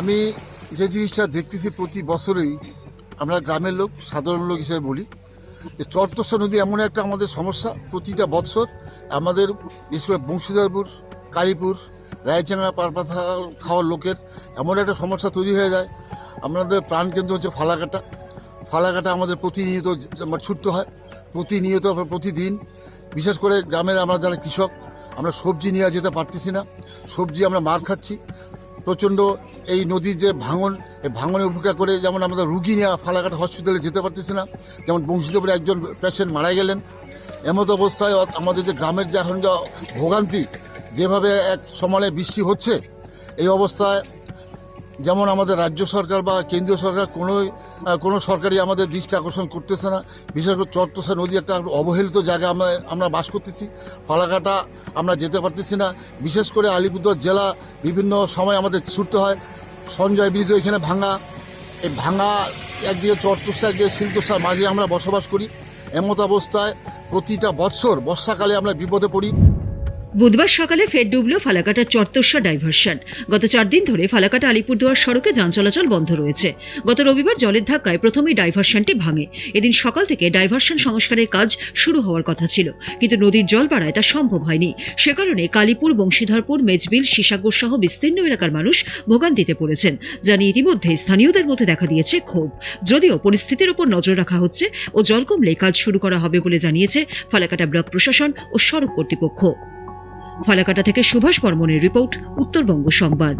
আমি যে জিনিসটা দেখতেছি প্রতি বছরেই, আমরা গ্রামের লোক, সাধারণ লোক হিসেবে বলি, যে চরতসা নদী এমন একটা আমাদের সমস্যা প্রতিটা বছর আমাদের বিশেষ করে বংশীধরপুর, কালীপুর রায়চাঙ্গা পারপাথা খাওয়ার লোকের এমন একটা সমস্যা তৈরি হয়ে যায়। আমাদের প্রাণকেন্দ্র হচ্ছে ফালাকাটা। ফালাকাটা আমাদের প্রতিনিয়ত আমার ছুটতে হয়। প্রতিনিয়ত আমরা প্রতিদিন, বিশেষ করে গ্রামের আমরা যারা কৃষক, আমরা সবজি নিয়ে যেতে পারতেছি না। সবজি আমরা মার খাচ্ছি। প্রচণ্ড এই নদীর যে ভাঙন, এই ভাঙনে উপেক্ষা করে যেমন আমাদের রুগী নিয়ে ফালাঘাট হসপিটালে যেতে পারতেছি না, যেমন বংশীদেবের একজন পেশেন্ট মারা গেলেন। এমত অবস্থায় আমাদের যে গ্রামের যে এখন যা ভোগান্তি, যেভাবে এক সমানে বৃষ্টি হচ্ছে, এই অবস্থায় যেমন আমাদের রাজ্য সরকার বা কেন্দ্রীয় সরকার কোনো কোনো সরকারই আমাদের দৃষ্টি আকর্ষণ করতেছে না। বিশেষ করে চট্টসা নদী একটা অবহেলিত জায়গা আমরা আমরা বাস করতেছি। ফালাকাটা আমরা যেতে পারতেছি না। বিশেষ করে আলিপুরদুয়ার জেলা বিভিন্ন সময় আমাদের ছুটতে হয়। সঞ্জয় ব্রিজ ওইখানে ভাঙা। এই ভাঙা একদিকে চট্টসা একদিকে শিল্পসার মাঝে আমরা বসবাস করি। এমত অবস্থায় প্রতিটা বৎসর বর্ষাকালে আমরা বিপদে পড়ি। বুধবার সকালে ফের ডুবল ফালাকাটার চত্বরসা ডাইভারশন গত চার দিন ধরে ফালাকাটা আলিপুরদুয়ার সড়কে যান চলাচল বন্ধ রয়েছে। গত রবিবার জলের ধাক্কায় প্রথমেই ডাইভারশনটি ভাঙে। এদিন সকাল থেকে ডাইভারশন সংস্কারের কাজ শুরু হওয়ার কথা ছিল, কিন্তু নদীর জল বাড়ায় তা সম্ভব হয়নি। সে কারণে কালীপুর, বংশীধরপুর, মেজবিল, সীসাগর সহ বিস্তীর্ণ এলাকার মানুষ ভোগান্তিতে পড়েছেন, যা নিয়ে ইতিমধ্যে স্থানীয়দের মধ্যে দেখা দিয়েছে ক্ষোভ। যদিও পরিস্থিতির উপর নজর রাখা হচ্ছে ও জল কমলে কাজ শুরু করা হবে বলে জানিয়েছে ফালাকাটা ব্লক প্রশাসন ও সড়ক কর্তৃপক্ষ। ফালাকাটা থেকে সুভাষ বর্মনের রিপোর্ট উত্তরবঙ্গ সংবাদ।